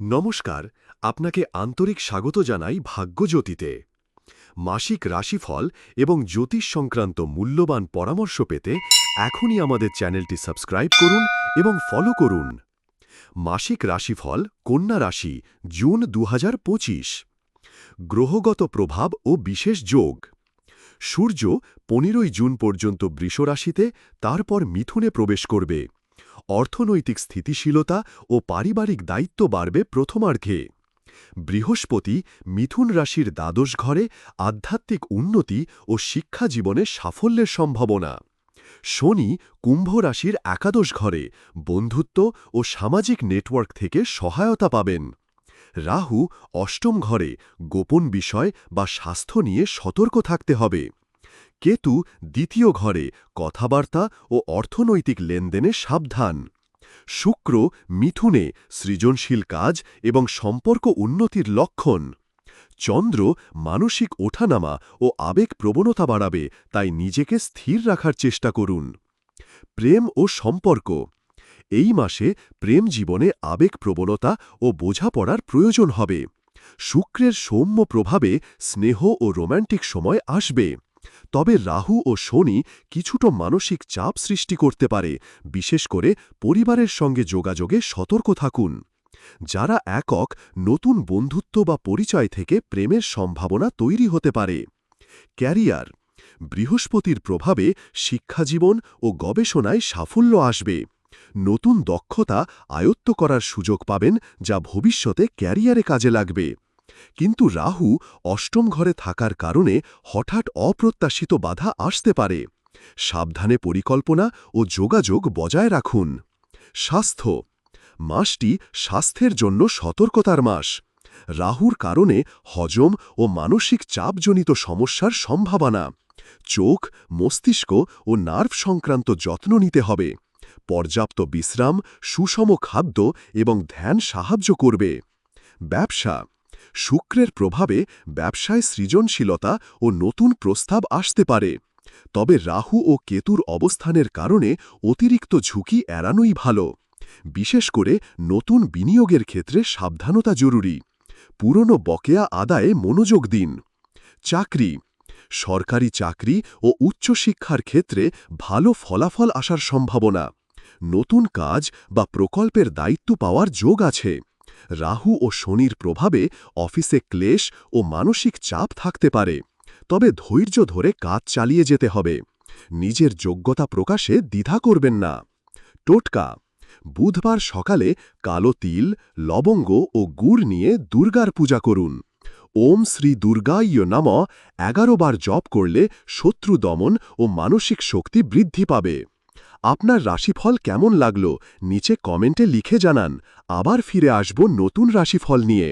নমস্কার, আপনাকে আন্তরিক স্বাগত জানাই ভাগ্যজ্যোতিতে। মাসিক রাশিফল এবং জ্যোতিষ সংক্রান্ত মূল্যবান পরামর্শ পেতে এখনই আমাদের চ্যানেলটি সাবস্ক্রাইব করুন এবং ফলো করুন। মাসিক রাশিফল, কন্যা রাশি, জুন দু হাজার পঁচিশ। গ্রহগত প্রভাব ও বিশেষ যোগ। সূর্য পনেরোই জুন পর্যন্ত বৃষ রাশিতে তারপর মিথুনে প্রবেশ করবে। অর্থনৈতিক স্থিতিশীলতা ও পারিবারিক দায়িত্ব বাড়বে প্রথমার্ঘে বৃহস্পতি মিথুন রাশির দ্বাদশ ঘরে আধ্যাত্মিক উন্নতি ও শিক্ষা জীবনে সাফল্যের সম্ভাবনা। শনি কুম্ভ রাশির একাদশ ঘরে বন্ধুত্ব ও সামাজিক নেটওয়ার্ক থেকে সহায়তা পাবেন। রাহু অষ্টম ঘরে গোপন বিষয় বা স্বাস্থ্য নিয়ে সতর্ক থাকতে হবে। কেতু দ্বিতীয় ঘরে কথাবার্তা ও অর্থনৈতিক লেনদেনে সাবধান। শুক্র মিথুনে সৃজনশীল কাজ এবং সম্পর্ক উন্নতির লক্ষণ। চন্দ্র মানসিক ওঠানামা ও আবেগ প্রবণতা বাড়াবে, তাই নিজেকে স্থির রাখার চেষ্টা করুন। প্রেম ও সম্পর্ক। এই মাসে প্রেম জীবনে আবেগ প্রবণতা ও বোঝাপড়ার প্রয়োজন হবে। শুক্রের সৌম্য প্রভাবে স্নেহ ও রোম্যান্টিক সময় আসবে। তবে রাহু ও শনি কিছুটা মানসিক চাপ সৃষ্টি করতে পারে, বিশেষ করে পরিবারের সঙ্গে যোগাযোগে সতর্ক থাকুন। যারা একক, নতুন বন্ধুত্ব বা পরিচয় থেকে প্রেমের সম্ভাবনা তৈরি হতে পারে। ক্যারিয়ার, বৃহস্পতির প্রভাবে শিক্ষাজীবন ও গবেষণায় সাফল্য আসবে। নতুন দক্ষতা আয়ত্ত করার সুযোগ পাবেন যা ভবিষ্যতে ক্যারিয়ারে কাজে লাগবে। কিন্তু রাহু অষ্টম ঘরে থাকার কারণে হঠাৎ অপ্রত্যাশিত বাধা আসতে পারে। সাবধানে পরিকল্পনা ও যোগাযোগ বজায় রাখুন। স্বাস্থ্য। মাসটি স্বাস্থ্যের জন্য সতর্কতার মাস। রাহুর কারণে হজম ও মানসিক চাপজনিত সমস্যার সম্ভাবনা। চোখ, মস্তিষ্ক ও নার্ভ সংক্রান্ত যত্ন নিতে হবে। পর্যাপ্ত বিশ্রাম, সুষম খাদ্য এবং ধ্যান সাহায্য করবে। ব্যবসা। শুক্রের প্রভাবে ব্যবসায় সৃজনশীলতা ও নতুন প্রস্তাব আসতে পারে। তবে রাহু ও কেতুর অবস্থানের কারণে অতিরিক্ত ঝুঁকি এড়ানোই ভালো। বিশেষ করে নতুন বিনিয়োগের ক্ষেত্রে সাবধানতা জরুরি। পুরনো বকেয়া আদায়ে মনোযোগ দিন। চাকরি। সরকারি চাকরি ও উচ্চশিক্ষার ক্ষেত্রে ভালো ফলাফল আসার সম্ভাবনা। নতুন কাজ বা প্রকল্পের দায়িত্ব পাওয়ার যোগ আছে। রাহু ও শনির প্রভাবে অফিসে ক্লেশ ও মানসিক চাপ থাকতে পারে। তবে ধৈর্য ধরে কাজ চালিয়ে যেতে হবে। নিজের যোগ্যতা প্রকাশে দ্বিধা করবেন না। টোটকা। বুধবার সকালে কালো তিল, লবঙ্গ ও গুড় নিয়ে দুর্গার পূজা করুন। ওম শ্রী দুর্গাইয় নাম। এগারো বার জপ করলে শত্রু দমন ও মানসিক শক্তি বৃদ্ধি পাবে। আপনার রাশিফল কেমন লাগল? নিচে কমেন্টে লিখে জানান। আবার ফিরে আসব নতুন রাশিফল নিয়ে।